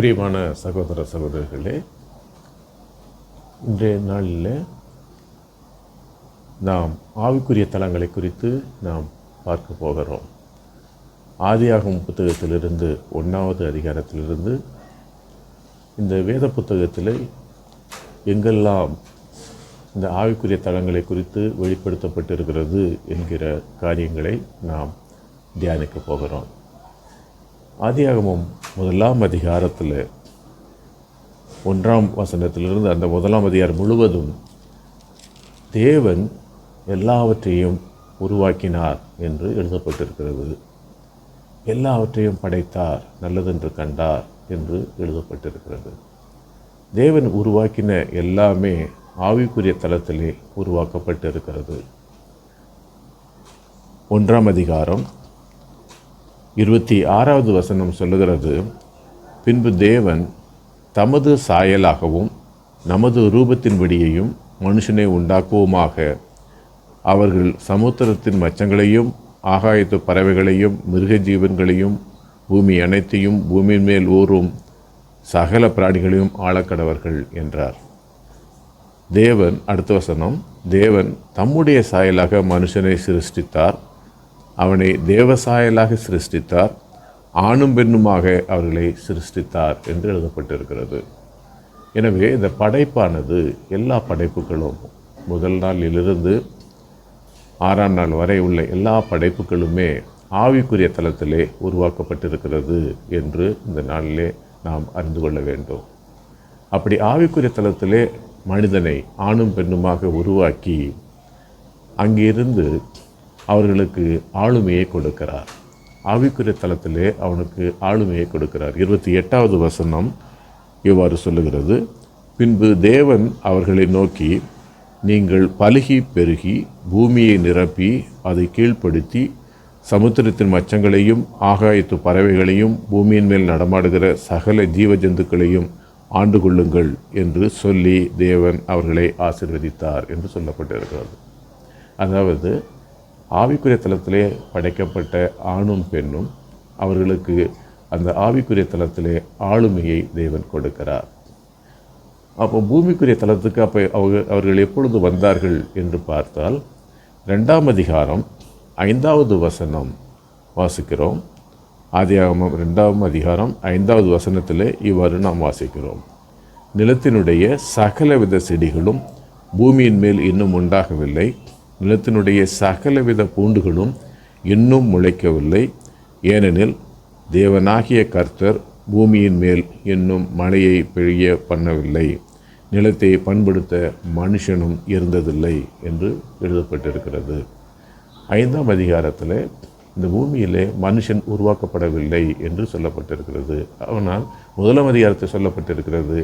பிரியமான சகோதர சகோதரர்களே இன்றைய நாளில் நாம் ஆவிக்குரிய தலங்களை குறித்து நாம் பார்க்க போகிறோம். ஆதியாகும் புத்தகத்திலிருந்து ஒன்றாவது அதிகாரத்திலிருந்து இந்த வேத புத்தகத்தில் எங்கெல்லாம் இந்த ஆவிக்குரிய தலங்களை குறித்து வெளிப்படுத்தப்பட்டிருக்கிறது என்கிற காரியங்களை நாம் தியானிக்க போகிறோம். ஆதியாகமும் முதலாம் அதிகாரத்தில் ஒன்றாம் வசனத்திலிருந்து அந்த முதலாம் அதிகாரம் முழுவதும் தேவன் எல்லாவற்றையும் உருவாக்கினார் என்று எழுதப்பட்டிருக்கிறது. எல்லாவற்றையும் படைத்தார் நல்லதென்று கண்டார் என்று எழுதப்பட்டிருக்கிறது. தேவன் உருவாக்கின எல்லாமே ஆவிக்குரிய தலத்திலே உருவாக்கப்பட்டிருக்கிறது. ஒன்றாம் அதிகாரம் இருபத்தி ஆறாவது வசனம் சொல்லுகிறது பின்பு தேவன் தமது சாயலாகவும் நமது ரூபத்தின்படியையும் மனுஷனை உண்டாக்குவோமாக. அவர்கள் சமுத்திரத்தின் மச்சங்களையும் ஆகாயத்து பறவைகளையும் மிருக ஜீவன்களையும் பூமி அனைத்தையும் பூமியின் மேல் ஊறும் சகல பிராணிகளையும் ஆளக்கடவர்கள் என்றார். தேவன் அடுத்த வசனம் தேவன் தம்முடைய சாயலாக மனுஷனை சிருஷ்டித்தார். அவனை தேவசாயலாக சிருஷ்டித்தார் ஆணும் பெண்ணுமாக அவர்களை சிருஷ்டித்தார் என்று எழுதப்பட்டிருக்கிறது. எனவே இந்த படைப்பானது எல்லா படைப்புகளும் முதல் நாளிலிருந்து ஆறாம் நாள் வரை உள்ள எல்லா படைப்புகளுமே ஆவிக்குரிய தலத்திலே உருவாக்கப்பட்டிருக்கிறது என்று இந்த நாளிலே நாம் அறிந்து கொள்ள வேண்டும். அப்படி ஆவிக்குரிய தலத்திலே மனிதனை ஆணும் பெண்ணுமாக உருவாக்கி அங்கிருந்து அவர்களுக்கு ஆளுமையை கொடுக்கிறார். ஆவிக்குரிய தளத்திலே அவனுக்கு ஆளுமையை கொடுக்கிறார். இருபத்தி எட்டாவது வசனம் இவ்வாறு சொல்லுகிறது. பின்பு தேவன் அவர்களை நோக்கி நீங்கள் பலுகி பெருகி பூமியை நிரப்பி அதை கீழ்ப்படுத்தி சமுத்திரத்தின் மச்சங்களையும் ஆகாயத்து பறவைகளையும் பூமியின் மேல் நடமாடுகிற சகல ஜீவ ஜந்துக்களையும் ஆண்டு கொள்ளுங்கள் என்று சொல்லி தேவன் அவர்களை ஆசிர்வதித்தார் என்று சொல்லப்பட்டிருக்கிறது. அதாவது ஆவிக்குரிய தலத்திலே படைக்கப்பட்ட ஆணும் பெண்ணும் அவர்களுக்கு அந்த ஆவிக்குரிய தலத்திலே ஆளுமையை தேவன் கொடுக்கிறார். அப்போ பூமிக்குரிய தலத்துக்கு அப்போ அவங்க அவர்கள் எப்பொழுது வந்தார்கள் என்று பார்த்தால் ரெண்டாம் அதிகாரம் ஐந்தாவது வசனம் வாசிக்கிறோம். ஆதியாகமம் ரெண்டாம் அதிகாரம் ஐந்தாவது வசனத்தில் இவ்வாறு நாம் வாசிக்கிறோம். நிலத்தினுடைய சகலவித செடிகளும் பூமியின் மேல் இன்னும் உண்டாகவில்லை. நிலத்தினுடைய சகலவித பூண்டுகளும் இன்னும் முளைக்கவில்லை. ஏனெனில் தேவனாகிய கர்த்தர் பூமியின் மேல் இன்னும் மழையை பெய்ய பண்ணவில்லை. நிலத்தை பண்படுத்த மனுஷனும் இருந்ததில்லை என்று எழுதப்பட்டிருக்கிறது. ஐந்தாம் அதிகாரத்தில் இந்த பூமியிலே மனுஷன் உருவாக்கப்படவில்லை என்று சொல்லப்பட்டிருக்கிறது. ஆனால் முதலாம் அதிகாரத்தில் சொல்லப்பட்டிருக்கிறது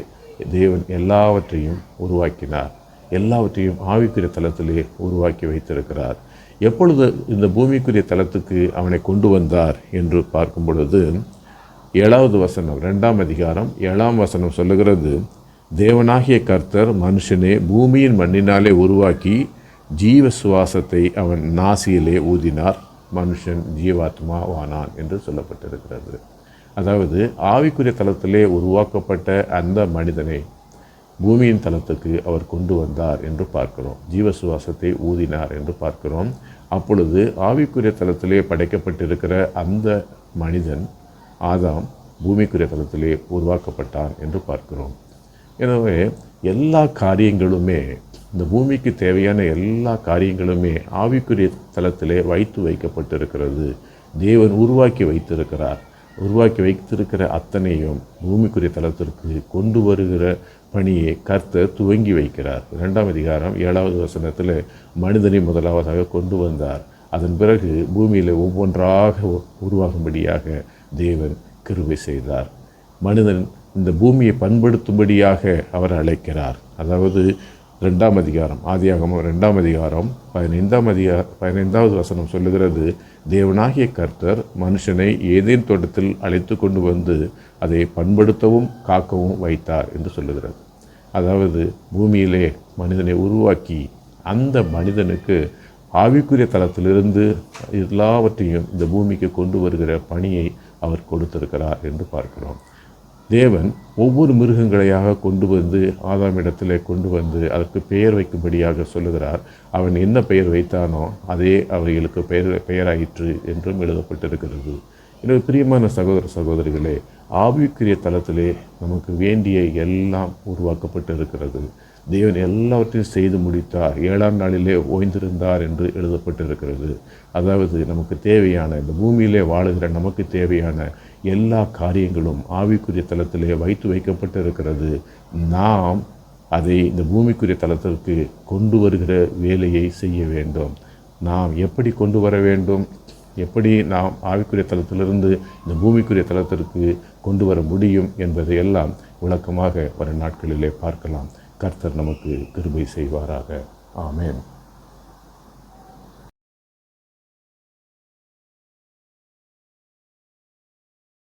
தேவன் எல்லாவற்றையும் உருவாக்கினார். எல்லாவற்றையும் ஆவிக்குரிய தலத்திலே உருவாக்கி வைத்திருக்கிறார். எப்பொழுது இந்த பூமிக்குரிய தலத்துக்கு அவனை கொண்டு வந்தார் என்று பார்க்கும் பொழுது ஏழாவது வசனம் ரெண்டாம் அதிகாரம் ஏழாம் வசனம் சொல்லுகிறது தேவனாகிய கர்த்தர் மனுஷனே பூமியின் மண்ணினாலே உருவாக்கி ஜீவ சுவாசத்தை அவன் நாசியிலே ஊதினார். மனுஷன் ஜீவாத்மாவானான் என்று சொல்லப்பட்டிருக்கிறது. அதாவது ஆவிக்குரிய தலத்திலே உருவாக்கப்பட்ட அந்த மனிதனை பூமியின் தலத்துக்கு அவர் கொண்டு வந்தார் என்று பார்க்கிறோம். ஜீவ சுவாசத்தை ஊதினார் என்று பார்க்கிறோம். அப்பொழுது ஆவிக்குரிய தளத்திலே படைக்கப்பட்டிருக்கிற அந்த மனிதன் ஆதாம் பூமிக்குரிய தளத்திலே உருவாக்கப்பட்டான் என்று பார்க்கிறோம். எனவே எல்லா காரியங்களுமே இந்த பூமிக்கு தேவையான எல்லா காரியங்களுமே ஆவிக்குரிய தலத்திலே வைத்து வைக்கப்பட்டிருக்கிறது. தேவன் உருவாக்கி வைத்திருக்கிறார். உருவாக்கி வைத்திருக்கிற அத்தனையும் பூமிக்குரிய தலத்திற்கு கொண்டு வருகிற பணியை கர்த்தர் துவங்கி வைக்கிறார். இரண்டாம் அதிகாரம் ஏழாவது வசனத்தில் மனிதனை முதலாவதாக கொண்டு வந்தார். அதன் பிறகு பூமியில் ஒவ்வொன்றாக உருவாகும்படியாக தேவன் கிருவை செய்தார். மனிதன் இந்த பூமியை பண்படுத்தும்படியாக அவர் அழைக்கிறார். அதாவது ரெண்டாம் அதிகாரம் ஆதியாகமம் ரெண்டாம் அதிகாரம் பதினைந்தாம் அதிகா பதினைந்தாவது வசனம் சொல்லுகிறது தேவனாகிய கர்த்தர் மனுஷனை ஏதேன் தோட்டத்தில் அழைத்து கொண்டு வந்து அதை பண்படுத்தவும் காக்கவும் வைத்தார் என்று சொல்லுகிறது. அதாவது பூமியிலே மனிதனை உருவாக்கி அந்த மனிதனுக்கு ஆவிக்குரிய தளத்திலிருந்து எல்லாவற்றையும் இந்த பூமிக்கு கொண்டு வருகிற பணியை அவர் கொடுத்திருக்கிறார் என்று பார்க்கிறோம். தேவன் ஒவ்வொரு மிருகங்களையாக கொண்டு வந்து ஆதாமிடத்தில் கொண்டு வந்து அதற்கு பெயர் வைக்கும்படியாக சொல்லுகிறார். அவன் என்ன பெயர் வைத்தானோ அதே அவைகளுக்கு பெயர் பெயராயிற்று என்றும் எழுதப்பட்டிருக்கிறது. எனவே பிரியமான சகோதர சகோதரிகளே ஆவிக்குரிய தளத்திலே நமக்கு வேண்டிய எல்லாம் உருவாக்கப்பட்டு இருக்கிறது. தேவன் எல்லாவற்றையும் செய்து முடித்தார். ஏழாம் நாளிலே ஓய்ந்திருந்தார் என்று எழுதப்பட்டிருக்கிறது. அதாவது நமக்கு தேவையான இந்த பூமியிலே வாழுகிற நமக்கு தேவையான எல்லா காரியங்களும் ஆவிக்குரிய தளத்திலே வைத்து வைக்கப்பட்டு இருக்கிறது நாம் அதை இந்த பூமிக்குரிய தளத்திற்கு கொண்டு வருகிற வேலையை செய்ய வேண்டும். நாம் எப்படி கொண்டு வர வேண்டும்? எப்படி நாம் ஆவிக்குரிய தளத்திலிருந்து இந்த பூமிக்குரிய தளத்திற்கு கொண்டு வர முடியும் என்பதை எல்லாம் விளக்கமாக வரும் நாட்களிலே பார்க்கலாம். கர்த்தர் நமக்கு கிருபை செய்வாராக. ஆமேன்.